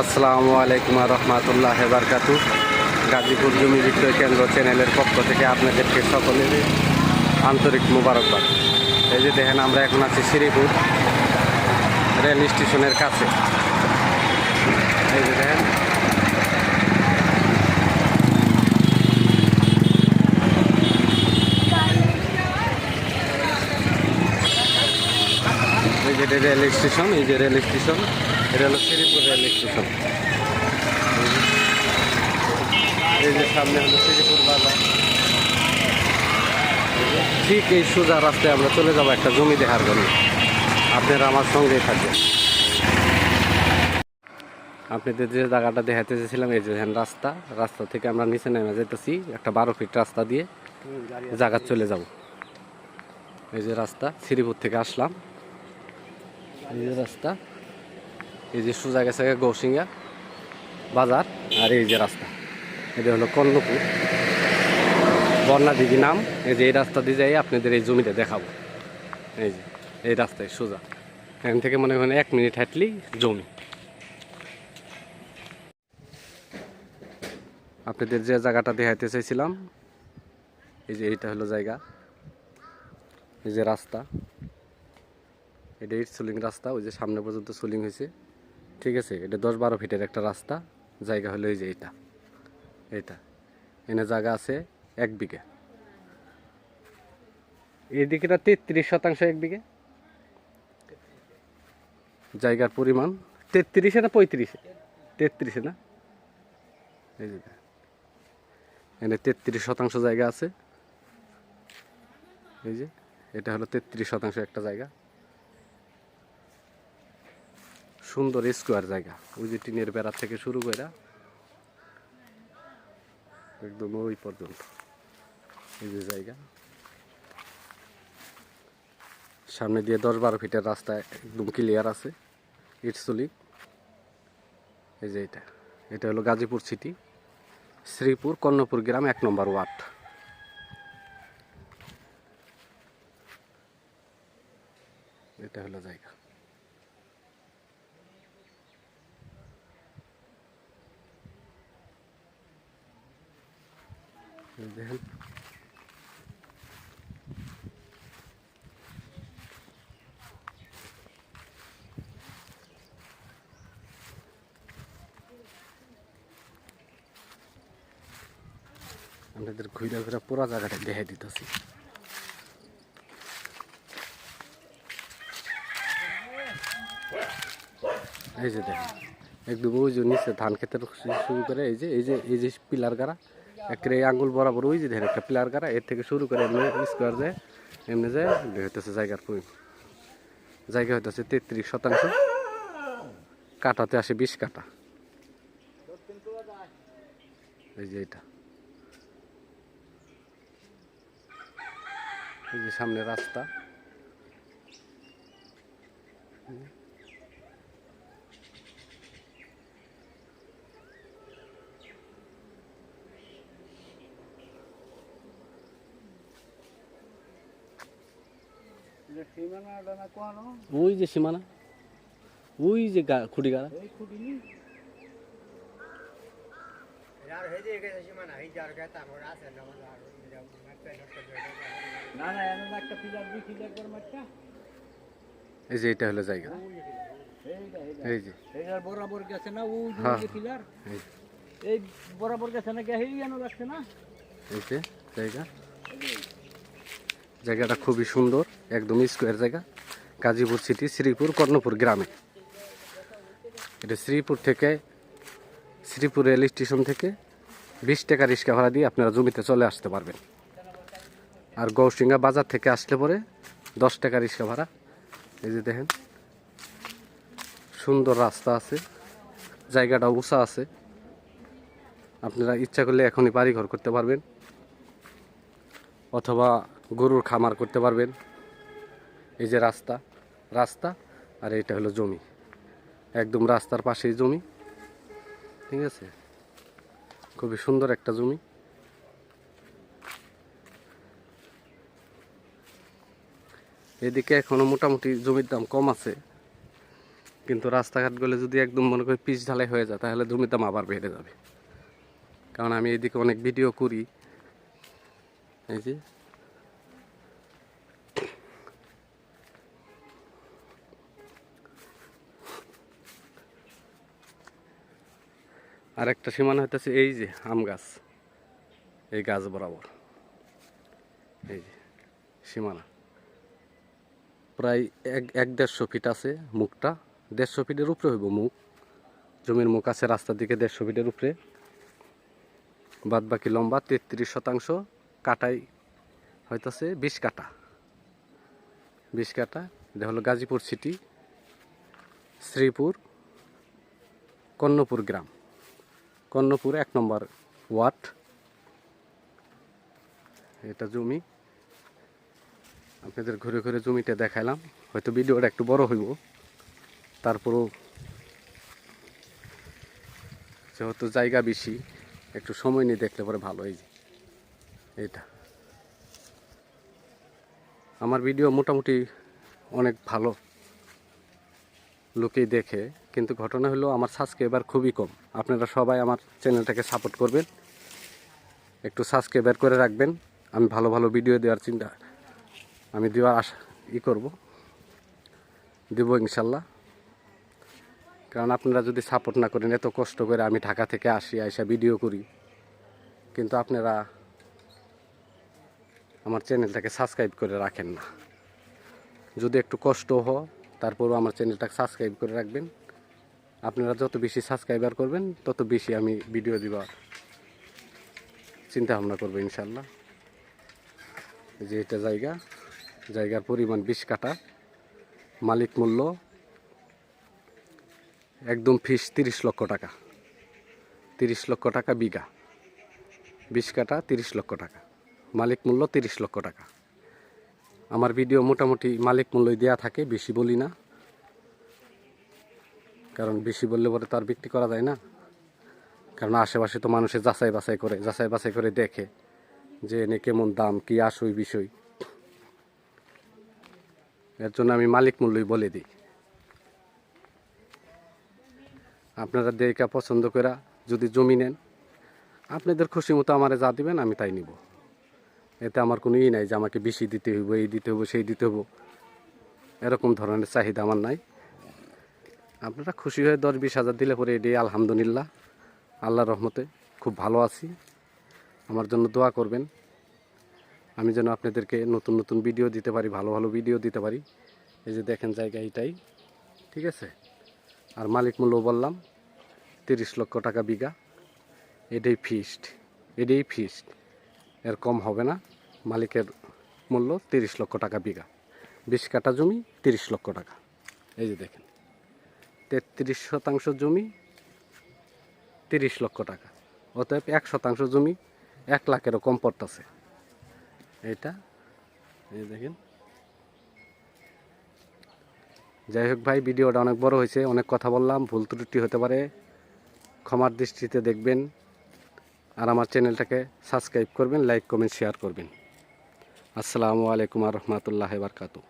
আসসালামু আলাইকুম রহমতুল্লাহ বারকাতু গাজীপুর জমি বিক্রয় কেন্দ্র চ্যানেলের পক্ষ থেকে আপনাদেরকে সকলের আন্তরিক মুবারকবাদ। এই যে দেখেন, আমরা এখন আছি শ্রীপুর রেল স্টেশনের কাছে এই যে দেখেন এই যে রেল স্টেশন এই যে রেল স্টেশন এটা হলো শ্রীপুর রেল স্টেশন। এই যে সামনে হলো শ্রীপুর বাজার। ঠিক এই সোজা রাস্তায় আমরা চলে যাব একটা জমি দেখার জন্য। আপনারা আমার সঙ্গেই থাকবেন। আপনাদের যে জায়গাটা দেখাতে চেয়েছিলাম এই যে রাস্তা রাস্তা থেকে আমরা নিচে নেমে যেতেছি একটা বারো ফিট রাস্তা দিয়ে জায়গা চলে যাব। এই যে রাস্তা শ্রীপুর থেকে আসলাম। এই রাস্তা, এই যে সোজা গেছে গৌসিঙ্গা বাজার আর এই যে রাস্তা। এটা হলো কর্ণপুর বন্যা দিদি নাম, এই যে এই রাস্তা দিয়ে যাই আপনাদের এই জমিটা দেখাবো। এই যে, এই রাস্তায় সোজা। এখান থেকে মনে হয় এক মিনিট হাঁটলেই জমি। আপনাদের যে জায়গাটা দেখাইতে চাইছিলাম, এই যে এইটা হলো জায়গা। এই যে রাস্তা। এটা ইট সোলিং রাস্তা, ওই যে সামনে পর্যন্ত সোলিং হয়েছে। ঠিক আছে, এটা দশ বারো ফিটের একটা রাস্তা, জায়গা হলো এই যে এইটা এইটা এনে জায়গা আছে এক বিঘে। এই দিকেটা তেত্রিশ শতাংশ এক বিঘে। জায়গার পরিমাণ তেত্রিশে না পঁয়ত্রিশে? তেত্রিশে না? এই যে। এখানে তেত্রিশ শতাংশ জায়গা আছে। এই যে, এটা হলো তেত্রিশ শতাংশ একটা জায়গা। সুন্দর স্কোয়ার জায়গা। ওই যে টিনের বেড়া থেকে শুরু করে একদম ওই পর্যন্ত। এই যে জায়গা। সামনে দিয়ে দশ বারো ফিটের রাস্তা একদম ক্লিয়ার আছে। ইটসলি এই যে এটা। এটা হলো গাজীপুর সিটি শ্রীপুর কর্ণপুর গ্রাম এক নম্বর ওয়ার্ড। এটা হলো জায়গা। দেখেন আপনাদের ঘুরে ঘুরে পুরা জায়গাটা দেখাই দিতেছি। এই যে দেখেন, একদম ওই যে নিচে ধান খেতের শুরু করে, এই যে এই যে এই যে পিলার গাড়া এই আঙ্গুল বরাবর ওই যে দেখেন একটা পিলার গাড়া এর থেকে শুরু করে এমনি স্কোয়ার যায় এমনি যায় হইতেছে জায়গার পরিমাণ জায়গা হইতেছে তেত্রিশ শতাংশ। কাটাতে আসে বিশ কাটা। এই যে এটা। এই যে সামনে রাস্তা। ওই যে সীমানা। ওই যে খুঁটি গাড়া এই যে এটা হলো জায়গা। এই যে বরাবর গেছে না ওই যে হ্যাঁ। পিলার এই এই বরাবর গেছে না গে হেই আনো রাখছে না? এই যে জায়গা। জায়গাটা খুবই সুন্দর, একদম স্কোয়ার জায়গা। গাজীপুর সিটি, শ্রীপুর, কর্ণপুর গ্রামে। এটা শ্রীপুর থেকে, শ্রীপুর রেল স্টেশন থেকে বিশ টাকা রিক্সা ভাড়া দিয়ে আপনারা জমিতে চলে আসতে পারবেন। আর গৌসিঙ্গা বাজার থেকে আসলে পরে দশ টাকা রিক্সা ভাড়া। এই যে দেখেন, সুন্দর রাস্তা আছে, জায়গাটা উঁচা আছে। আপনারা ইচ্ছা করলে এখনই বাড়িঘর করতে পারবেন। অথবা গরুর খামার করতে পারবেন। এই যে রাস্তা রাস্তা, আর এটা হলো জমি। একদম রাস্তার পাশেই জমি। ঠিক আছে? খুবই সুন্দর একটা জমি। এদিকে এখনও মোটামুটি জমির দাম কম আছে। কিন্তু রাস্তাঘাটগুলো যদি একদম মনে করি পিচ ঢালাই হয়ে যায়, তাহলে জমির দাম আবার বেড়ে যাবে। কারণ আমি এদিকে অনেক ভিডিও করি। এই যে আর একটা সীমানা হইতেছে এই যে আম গাছ। এই গাছ বরাবর। এই যে সীমানা। প্রায় এক এক দেড়শো ফিট আছে মুখটা। দেড়শো ফিটের উপরে হইব মুখ। জমির মুখ আছে রাস্তার দিকে দেড়শো ফিটের উপরে। বাদ বাকি লম্বা তেত্রিশ শতাংশ কাটাই হইতেছে বিশ কাটা বিশ কাটা এটা হলো গাজীপুর সিটি, শ্রীপুর কন্নপুর গ্রাম। কর্ণপুর এক নম্বর ওয়ার্ড। এটা জমি। আপনাদের ঘুরে ঘুরে জমিটা দেখাইলাম। হয়তো ভিডিওটা একটু বড় হইব। তারপরও যেহেতু জায়গা বেশি, একটু সময় নিয়ে দেখলে পরে ভালো, এই যে, এইটা। আমার ভিডিও মোটামুটি অনেক ভালো লোকেই দেখে। কিন্তু ঘটনা হলো আমার সাবস্ক্রাইবার খুবই কম। আপনারা সবাই আমার চ্যানেলটাকে সাপোর্ট করবেন। একটু সাবস্ক্রাইবার করে রাখবেন। আমি ভালো ভালো ভিডিও দেওয়ার চিন্তা আমি দেওয়ার আশা ই করব। দেব ইনশাল্লাহ। কারণ আপনারা যদি সাপোর্ট না করেন, এত কষ্ট করে আমি ঢাকা থেকে আসি, আইসা ভিডিও করি। কিন্তু আপনারা আমার চ্যানেলটাকে সাবস্ক্রাইব করে রাখেন না। যদি একটু কষ্ট হয় তারপরও আমার চ্যানেলটাকে সাবস্ক্রাইব করে রাখবেন। আপনারা যত বেশি সাবস্ক্রাইবার করবেন, তত বেশি আমি ভিডিও দিবার চিন্তা ভাবনা করব ইনশাল্লাহ যে এটা জায়গা, জায়গার পরিমাণ বিশ কাটা মালিক মূল্য একদম ফিস তিরিশ লক্ষ টাকা। তিরিশ লক্ষ টাকা বিঘা। বিশ কাটা তিরিশ লক্ষ টাকা। মালিক মূল্য তিরিশ লক্ষ টাকা। আমার ভিডিও মোটামুটি মালিক মূল্যই দেওয়া থাকে, বেশি বলি না। কারণ বেশি বললে পরে তো আর বিক্রি করা যায় না। কারণ আশেপাশে তো মানুষে যাচাই বাছাই করে, যাচাই বাছাই করে দেখে যে এনে কেমন দাম, কি আসই বিষয় এর জন্য আমি মালিক মূল্যই বলে দিই। আপনারা দেখা পছন্দ করে যদি জমি নেন, আপনাদের খুশি মতো আমারে যা দিবেন আমি তাই নিব। এতে আমার কোনো ই নাই যে আমাকে বেশি দিতে হইব, এই দিতে হইব, সেই দিতে হইব। এরকম ধরনের চাহিদা আমার নাই। আপনারা খুশি হয়ে দশ বিশ হাজার দিলে পরে এটি আলহামদুলিল্লাহ। আল্লাহর রহমতে খুব ভালো আছি। আমার জন্য দোয়া করবেন। আমি যেন আপনাদেরকে নতুন নতুন ভিডিও দিতে পারি, ভালো ভালো ভিডিও দিতে পারি। এই যে দেখেন জায়গা এটাই। ঠিক আছে? আর মালিক মূল্য বললাম, তিরিশ লক্ষ টাকা বিঘা। এটাই ফিস্ট এটাই ফিস্ট এর কম হবে না। মালিকের মূল্য তিরিশ লক্ষ টাকা বিঘা। বিশ কাটা জমি তিরিশ লক্ষ টাকা। এই যে দেখেন। তেত্রিশ শতাংশ জমি, তিরিশ লক্ষ টাকা। অতএব এক শতাংশ জমি এক লাখেরও কম পড়তেছে। এটা দেখেন। যাই হোক ভাই, ভিডিওটা অনেক বড় হয়েছে, অনেক কথা বললাম, ভুল ত্রুটি হতে পারে। ক্ষমার দৃষ্টিতে দেখবেন আর আমার চ্যানেলটাকে সাবস্ক্রাইব করবেন, লাইক, কমেন্ট, শেয়ার করবেন। আসসালামু আলাইকুম রহমতুল্লাহ বারকাতু